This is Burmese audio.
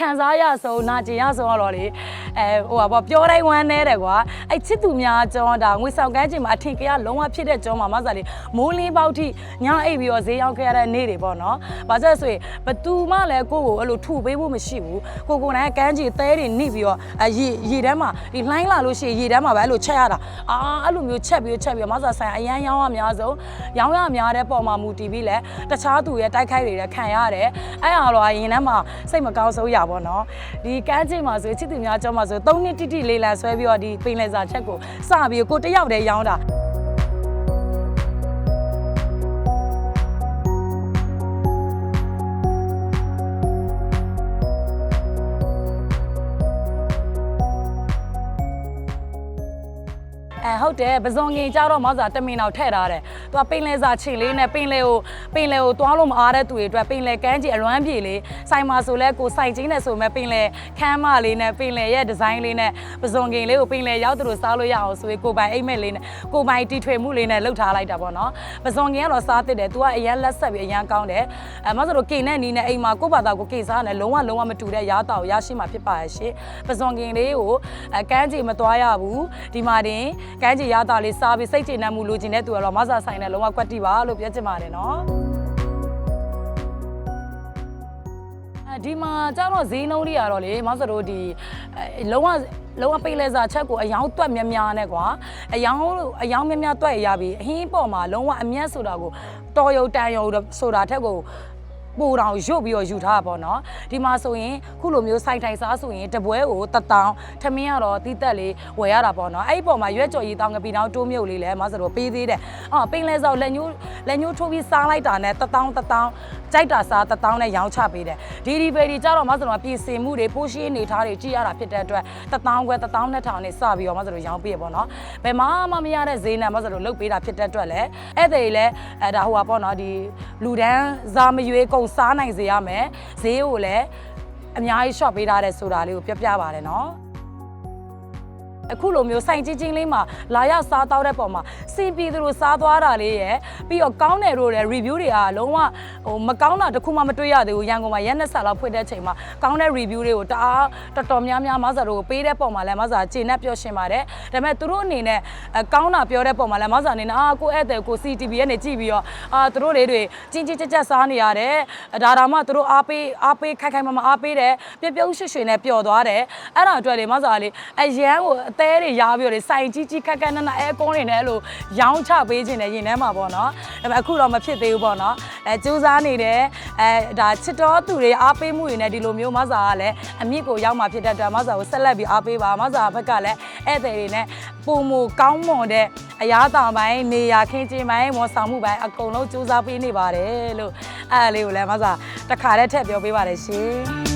ခံစားရဆုံးနာကျင်ရဆုံးကတော့လေ အဲဟိုပါပေါ့ပြောတိုင်းဝမ်းနေတယ်ကွာအဲ့ချစ်သူများကျောင်းဒါငွေဆောင်ကန်းချိန်မှာအထင်ကရလုံးဝဖြစ်တဲ့ကျောင်းမှာမဆာလေးမိုးလင်းပေါက်ထိညအိပ်ပြီးတော့ဈေးရောက်ခဲ့ရတဲ့နေ့တွေပေါ့နော်။ဘာလို့လဲဆိုရင်ဘသူမှလည်းကိုယ့်ကိုအဲ့လိုထုပေးဖို့မရှိဘူး။ကိုကိုယ်တိုင်ကကန်းကြီးသဲတွေနှိပြီးတော့အရေရေတန်းမှာဒီလှိုင်းလာလို့ရှိရင်ရေတန်းမှာပဲအဲ့လိုချက်ရတာ။အာအဲ့လိုမျိုးချက်ပြီးချက်ပြီးတော့မဆာဆိုင်အရန်ရောင်းရများဆုံးရောင်းရများတဲ့ပုံမှာမူတည်ပြီးလဲတခြားသူရဲ့တိုက်ခိုက်တွေလည်းခံရတယ်။အဲ့ဟာတော့အရင်တန်းမှာစိတ်မကောင်းဆုံးရပါတော့။ဒီကန်းကြီးမှာဆိုချစ်သူများကျောင်းမှာဆို၃နှစ်တိတိလေးလံဆွဲပြီးတော့ဒီပင်လယ်စာချက်ကိုစပြီးကိုတယောက်တည်းရောင်းတာ အဲဟုတ်တယ်ပဇွန်ငင်ကြတော့မောက်စာတမင်အောင်ထည့်ထားတယ်။သူကပင်လဲစာချင်လေးနဲ့ပင်လဲကိုပင်လဲကိုသွားလို့မအားတဲ့သူတွေအတွက်ပင်လဲကန်းကြီးအလွမ်းပြေလေးစိုင်မှာဆိုလဲကိုစိုင်ချင်းနဲ့ဆိုမဲ့ပင်လဲခမ်းမလေးနဲ့ပင်လဲရဲ့ဒီဇိုင်းလေးနဲ့ပဇွန်ငင်လေးကိုပင်လဲရောက်သူတို့စားလို့ရအောင်ဆိုပြီးကိုပိုင်အိတ်မက်လေးနဲ့ကိုပိုင်တီထွေမှုလေးနဲ့လှုပ်ထားလိုက်တာပေါ့နော်။ပဇွန်ငင်ကတော့စားတစ်တယ်။ तू ကအရန်လက်ဆက်ပြီးအရန်ကောင်းတယ်။အဲမောက်စာတို့ကိန်နဲ့နီးနဲ့အိမ်မှာကိုယ့်ဘာသာကိုကိန်စားနဲ့လုံးဝလုံးဝမတူတဲ့ရားတာကိုရရှိမှာဖြစ်ပါရဲ့ရှင်။ပဇွန်ငင်လေးကိုအဲကန်းကြီးမသွားရဘူး။ဒီမှာတင်ကန်းကြီးရားတာလေးစားပြီးစိတ်ကျေနပ်မှုလိုချင်တဲ့သူကတော့မဆာဆိုင်နဲ့လုံးဝကွက်တိပါလို့ပြောချင်ပါတယ်နော်အဲဒီမှာကျတော့ဈေးနှုန်းတွေကတော့လေမောင်စတို့ဒီအဲလုံးဝလုံးဝပိတ်လဲစာချက်ကိုအယောင်တွက်များများနဲ့ကွာအယောင်အယောင်များများတွက်ရပြီအဟင်းပေါ်မှာလုံးဝအမျက်ဆိုတာကိုတော်ရုံတန်ရုံဆိုတာထက်ကို ပူတောင်ရုပ်ပြီးတော့ယူထားတာပေါ့နော်ဒီမှာဆိုရင်ခုလိုမျိုးစိုက်ထိုင်စားဆိုရင်တပွဲကိုတတောင်ထမင်းကတော့တီးတက်လေးဝယ်ရတာပေါ့နော်အဲ့ဒီပေါ်မှာရွက်ကြော်ရီတောင်ငပီတောင်တိုးမြုပ်လေးလဲမဆိုတော့ပေးသေးတယ်အော်ပင်လဲစောက်လက်ညှိုးလက်ညှိုးထိုးပြီးစားလိုက်တာနဲ့တတောင်တတောင် ကြိုက်တာစားတတောင်နဲ့ရောင်းချပေးတယ်ဒီဒီပေဒီကြတော့မဆိုတော့ပြင်ဆင်မှုတွေပိုးရှင်းနေထားတွေကြည့်ရတာဖြစ်တဲ့အတွက်တတောင်ခွဲတတောင်နှစ်ထောင်နဲ့စပြီးတော့မဆိုတော့ရောင်းပေးရပေါ့နော်ဘယ်မှမမရတဲ့ဈေးနဲ့မဆိုတော့လုတ်ပေးတာဖြစ်တဲ့အတွက်လဲအဲ့ဒါကြီးလဲအဲဒါဟိုပါပေါ့နော်ဒီလူတန်းစားမရွေးကုန်စားနိုင်စေရမယ်ဈေးကိုလည်းအများကြီး shop ပေးထားတဲ့ဆိုတာလေးကိုပြောပြပါတယ်နော် အခုလိုမျိုးစိုင်ချင်းချင်းလေးမှာလာရစားတော့တဲ့ပုံမှာစင်ပြီးသူတို့စားသွားတာလေးရယ်ပြီးတော့ကောင်းတယ်လို့လည်း review တွေကလုံးဝဟိုမကောင်းတာတစ်ခုမှမတွေ့ရသေးဘူးရန်ကုန်မှာရက်နှစ်ဆက်လောက်ဖွင့်တဲ့ချိန်မှာကောင်းတဲ့ review တွေကိုတအားတော်တော်များများမဆာတို့ကိုပေးတဲ့ပုံမှာလည်းမဆာကျေနပ်ပြောရှင်ပါတယ်ဒါပေမဲ့သူတို့အနေနဲ့အကောင်းတာပြောတဲ့ပုံမှာလည်းမဆာအနေနဲ့အာကိုဧည့်သည်ကို CTV ရဲ့နေကြည့်ပြီးတော့အာသူတို့တွေတွေချင်းချင်းကြက်ကြက်စားနေရတယ်ဒါဒါမှသူတို့အားပေးအားပေးခိုင်ခိုင်မမအားပေးတယ်ပြပြုံးရွှွှွှနဲ့ပျော်သွားတယ်အဲ့ဒါအတွက်လေမဆာလေးအရန်ကိုအသေးတွေရားပြီးတော့လေစိုင်ကြီးကြီးခက်ခက်နက်နက်အဲကွန်းတွေနဲ့အဲ့လိုရောင်းချပေးခြင်းနဲ့ရင်ထဲမှာပေါ့နော်ဒါပေမဲ့အခုတော့မဖြစ်သေးဘူးပေါ့နော်အဲစူးစမ်းနေတယ်အဲဒါချစ်တော်သူတွေအားပေးမှုတွေနဲ့ဒီလိုမျိုးမဆာကလည်းအမြင့်ကိုရောက်มาဖြစ်တဲ့အတွက်မဆာကိုဆက်လက်ပြီးအားပေးပါမဆာဘက်ကလည်းဧည့်သည်တွေနဲ့ပုံမူကောင်းမွန်တဲ့အရာတောင်ပိုင်းနေရာခင်းချင်းပိုင်းဝန်ဆောင်မှုပိုင်းအကုန်လုံးစူးစမ်းပေးနေပါတယ်လို့အဲ့ဒါလေးကိုလည်းမဆာတခါတည်းထည့်ပြောပေးပါတယ်ရှင်